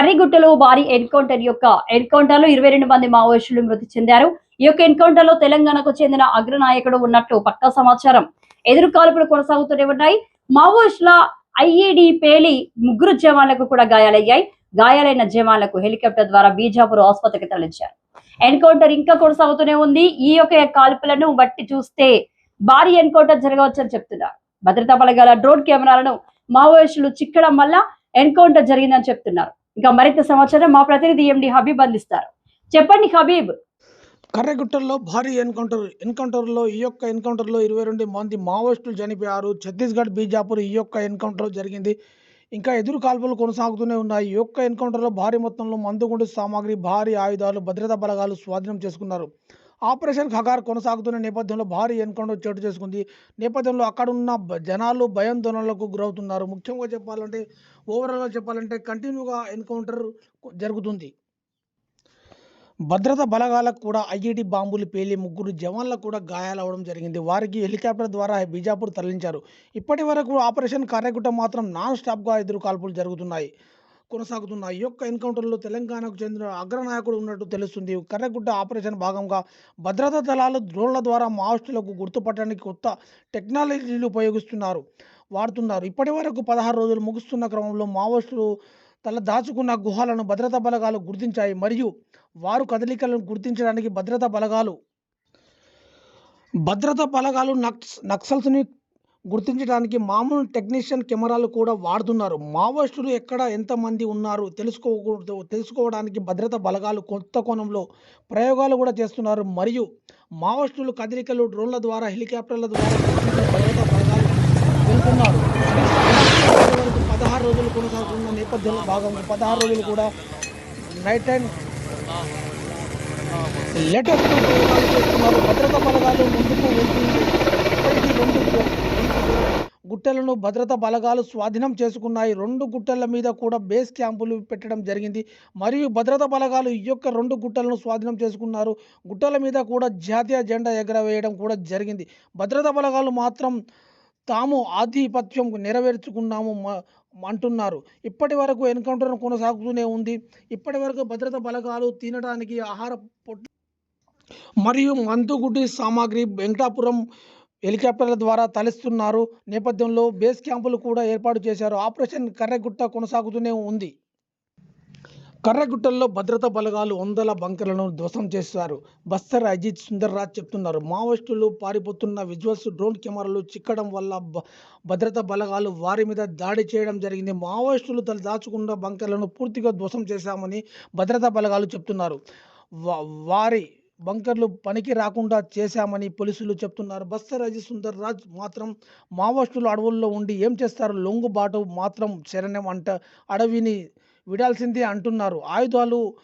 కర్రిగుట్టలో భారీ ఎన్కౌంటర్ యొక్క ఎన్కౌంటర్లో ఇరవై రెండు మంది మావోయిస్టులు మృతి చెందారు. ఈ యొక్క ఎన్కౌంటర్లో తెలంగాణకు చెందిన అగ్రనాయకుడు ఉన్నట్టు పక్కా సమాచారం. ఎదురు కాల్పులు కొనసాగుతూనే ఉన్నాయి. మావోయిస్టుల ఐఏడి పేలి ముగ్గురు జవాన్లకు కూడా గాయాలయ్యాయి. గాయాలైన జవాన్లకు హెలికాప్టర్ ద్వారా బీజాపూర్ ఆసుపత్రికి తరలించారు. ఎన్కౌంటర్ ఇంకా కొనసాగుతూనే ఉంది. ఈ యొక్క కాల్పులను బట్టి చూస్తే భారీ ఎన్కౌంటర్ జరగవచ్చని చెప్తున్నారు. భద్రతా బలగాల డ్రోన్ కెమెరాలను మావోయిస్టులు చిక్కడం వల్ల ఎన్కౌంటర్ జరిగిందని చెప్తున్నారు. ఇంకా మరింత సమాచారం మా ప్రతినిధి ఎండి హబీబ్ అందిస్తారు. చెప్పండి హబీబ్. కర్రగుట్టల్లో భారీ ఎన్కౌంటర్ ఎన్కౌంటర్లో ఈ యొక్క ఎన్కౌంటర్లో ఇరవై రెండు మంది మావోయిస్టులు చనిపోయారు. ఛత్తీస్గఢ్ బీజాపూర్ ఈ యొక్క ఎన్కౌంటర్ జరిగింది. ఇంకా ఎదురు కాల్పులు కొనసాగుతూనే ఉన్నాయి. ఈ యొక్క ఎన్కౌంటర్లో భారీ మొత్తంలో మందుగుండు సామాగ్రి భారీ ఆయుధాలు భద్రతా బలగాలు స్వాధీనం చేసుకున్నారు. ఆపరేషన్ ఖగార్ కొనసాగుతున్న నేపథ్యంలో భారీ ఎన్కౌంటర్ చోటు చేసుకుంది. నేపథ్యంలో అక్కడున్న జనాలు భయాందోళనలకు గురవుతున్నారు. ముఖ్యంగా చెప్పాలంటే ఓవరాల్గా చెప్పాలంటే కంటిన్యూగా ఎన్కౌంటర్ జరుగుతుంది. భద్రత బలగాలకు కూడా ఐఈడి బాంబులు పేలి ముగ్గురు జవాన్లకు కూడా గాయాలవడం జరిగింది. వారికి హెలికాప్టర్ ద్వారా బీజాపూర్ తరలించారు. ఇప్పటి వరకు ఆపరేషన్ కార్యగుట్ట మాత్రం నాన్ స్టాప్గా ఎదురు కాల్పులు జరుగుతున్నాయి. కొనసాగుతున్నాయి ఈ యొక్క ఎన్కౌంటర్లో తెలంగాణకు చెందిన అగ్రనాయకుడు ఉన్నట్టు తెలుస్తుంది. కర్రగుట్ట ఆపరేషన్ భాగంగా భద్రతా దళాలు డ్రోన్ల ద్వారా మావోస్టులకు గుర్తుపట్టడానికి కొత్త టెక్నాలజీలు ఉపయోగిస్తున్నారు. వాడుతున్నారు. ఇప్పటి వరకు పదహారు రోజులు ముగుస్తున్న క్రమంలో మావోస్టులు తల దాచుకున్న గుహలను భద్రతా బలగాలు గుర్తించాయి. మరియు వారు కదలికలను గుర్తించడానికి భద్రతా బలగాలు భద్రతా బలగాలు నక్స్ నక్సల్స్ని గుర్తించడానికి మామూలు టెక్నీషియన్ కెమెరాలు కూడా వాడుతున్నారు. మావోయిస్టులు ఎక్కడ ఎంతమంది ఉన్నారు? తెలుసుకోకూడదు తెలుసుకోవడానికి భద్రతా బలగాలు కొత్త కోణంలో ప్రయోగాలు కూడా చేస్తున్నారు. మరియు మావోయిస్టులు కదలికలు డ్రోన్ల ద్వారా హెలికాప్టర్ల ద్వారా భద్రతా బలగాలు వెళ్తున్నారు. పదహారు రోజులు కొనసాగుతున్న నేపథ్యంలో భాగంగా పదహారు రోజులు కూడా నైట్ అండ్ లేటెస్ట్ ప్రయోగాలు చేస్తున్నారు. భద్రతా బలగాలు ముందుకు వెళ్తుంది. గుట్టలను భద్రతా బలగాలు స్వాధీనం చేసుకున్నాయి. రెండు గుట్టల మీద కూడా బేస్ క్యాంపులు పెట్టడం జరిగింది. మరియు భద్రతా బలగాలు ఈ యొక్క రెండు గుట్టలను స్వాధీనం చేసుకున్నారు. గుట్టల మీద కూడా జాతీయ జెండా ఎగరవేయడం కూడా జరిగింది. భద్రతా బలగాలు మాత్రం తాము ఆధిపత్యం నెరవేర్చుకున్నాము మ- అంటున్నారు. ఇప్పటి వరకు ఎన్కౌంటర్ కొనసాగుతూనే ఉంది. ఇప్పటి వరకు భద్రతా బలగాలు తినడానికి ఆహార మరియు మందుగుడ్డి సామాగ్రి వెంకటాపురం హెలికాప్టర్ల ద్వారా తలిస్తున్నారు నేపథ్యంలో బేస్ క్యాంపులు కూడా ఏర్పాటు చేశారు. ఆపరేషన్ కర్రగుట్ట కొనసాగుతూనే ఉంది. కర్రగుట్టల్లో భద్రతా బలగాలు వందల బంకర్లను ధ్వసం చేశారు. బస్తర్ అజిత్ సుందర్ రాజ్ చెప్తున్నారు. మావోయిస్టులు పారిపోతున్న విజువల్స్ డ్రోన్ కెమెరాలు చిక్కడం వల్ల భద్రతా బలగాలు వారి మీద దాడి చేయడం జరిగింది. మావోయిస్టులు తల దాచుకున్న బంకర్లను పూర్తిగా ధ్వసం చేశామని భద్రతా బలగాలు చెప్తున్నారు. వారి బంకర్లు పనికి రాకుండా చేశామని పోలీసులు చెప్తున్నారు. బస్తర్ సుందర్ రాజ్ మాత్రం మావోస్టులు అడవుల్లో ఉండి ఏం చేస్తారు? లొంగుబాటు మాత్రం శరణ్యం అంట అడవిని విడాల్సిందే అంటున్నారు. ఆయుధాలు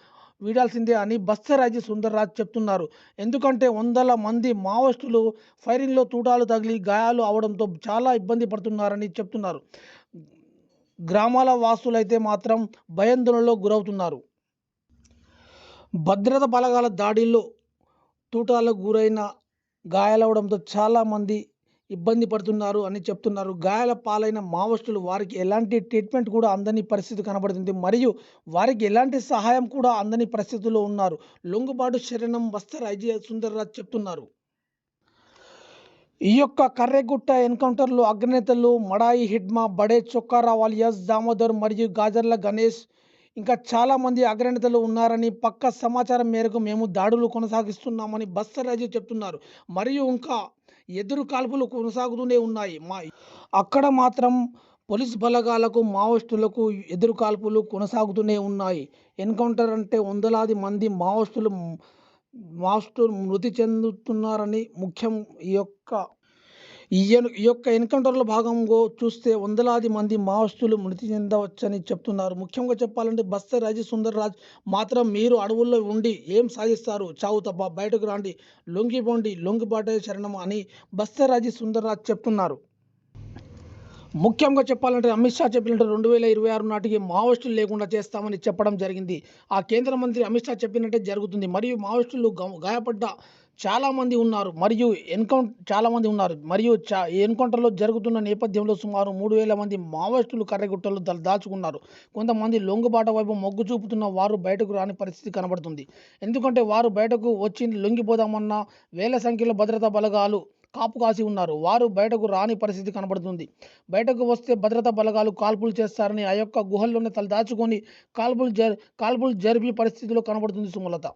వీడాల్సిందే అని బస్తరాజీ సుందర్రాజ్ చెప్తున్నారు. ఎందుకంటే వందల మంది మావోయిస్టులు ఫైరింగ్లో తూటాలు తగిలి గాయాలు అవడంతో చాలా ఇబ్బంది పడుతున్నారని చెప్తున్నారు. గ్రామాల వాసులైతే మాత్రం భయాందోళనలో గురవుతున్నారు. భద్రత బలగాల దాడిలో తూటాలకు గురైన గాయాలవడంతో చాలామంది ఇబ్బంది పడుతున్నారు అని చెప్తున్నారు. గాయాల పాలైన మావోస్టులు వారికి ఎలాంటి ట్రీట్మెంట్ కూడా అందని పరిస్థితి కనబడుతుంది. మరియు వారికి ఎలాంటి సహాయం కూడా అందని పరిస్థితుల్లో ఉన్నారు. లొంగుబాటు శరణం బస్తర్ అజయ సుందర్రాజ్ చెప్తున్నారు. ఈ యొక్క కర్రెగుట్ట ఎన్కౌంటర్లో అగ్రనేతలు మడాయి హిడ్మా బడే చొక్కా రావాలియాస్ దామోదర్ మరియు గాజర్ల గణేష్ ఇంకా చాలామంది అగ్రనేతలు ఉన్నారని పక్క సమాచారం మేరకు మేము దాడులు కొనసాగిస్తున్నామని బస్తరాజు చెప్తున్నారు. మరియు ఇంకా ఎదురు కాల్పులు కొనసాగుతూనే ఉన్నాయి. మా అక్కడ మాత్రం పోలీస్ బలగాలకు మావోయిస్టులకు ఎదురు కాల్పులు కొనసాగుతూనే ఉన్నాయి. ఎన్కౌంటర్ అంటే వందలాది మంది మావోయిస్టులు మావోయిస్టులు మృతి చెందుతున్నారని ముఖ్యం ఈ యొక్క ఈ ఈ యొక్క ఎన్కౌంటర్లో భాగంగా చూస్తే వందలాది మంది మావోస్తులు మృతి చెందవచ్చని చెప్తున్నారు. ముఖ్యంగా చెప్పాలంటే బస్తర్ రాజీ సుందర్ రాజ్ మాత్రం మీరు అడవుల్లో ఉండి ఏం సాధిస్తారు చావు తప్ప బయటకు రాండి. లొంగిపోండి. లొంగిబాటే శరణం అని బస్తర్ రాజీ సుందర్ రాజ్ చెప్తున్నారు. ముఖ్యంగా చెప్పాలంటే అమిత్ షా చెప్పినట్టు రెండు వేల ఇరవై ఆరు నాటికి మావోయిస్టులు లేకుండా చేస్తామని చెప్పడం జరిగింది. ఆ కేంద్ర మంత్రి అమిత్ షా చెప్పినట్టే జరుగుతుంది. మరియు మావోయిస్టులు గాయపడ్డ చాలామంది ఉన్నారు. మరియు ఎన్కౌంట్ చాలామంది ఉన్నారు. మరియు చా ఎన్కౌంటర్లో జరుగుతున్న నేపథ్యంలో సుమారు మూడు వేల మంది మావోయిస్టులు కర్రగుట్టలు దా- దాచుకున్నారు. కొంతమంది లొంగుబాట వైపు మొగ్గు చూపుతున్న వారు బయటకు రాని పరిస్థితి కనబడుతుంది. ఎందుకంటే వారు బయటకు వచ్చి లొంగిపోదామన్న వేల సంఖ్యలో భద్రతా బలగాలు కాపు కాసి ఉన్నారు. వారు బయటకు రాని పరిస్థితి కనబడుతుంది. బయటకు వస్తే భద్రతా బలగాలు కాల్పులు చేస్తారని ఆ యొక్క గుహల్లోనే తల దాచుకొని కాల్పులు జర్ కాల్పులు జరిపి పరిస్థితిలో కనబడుతుంది సుమలత.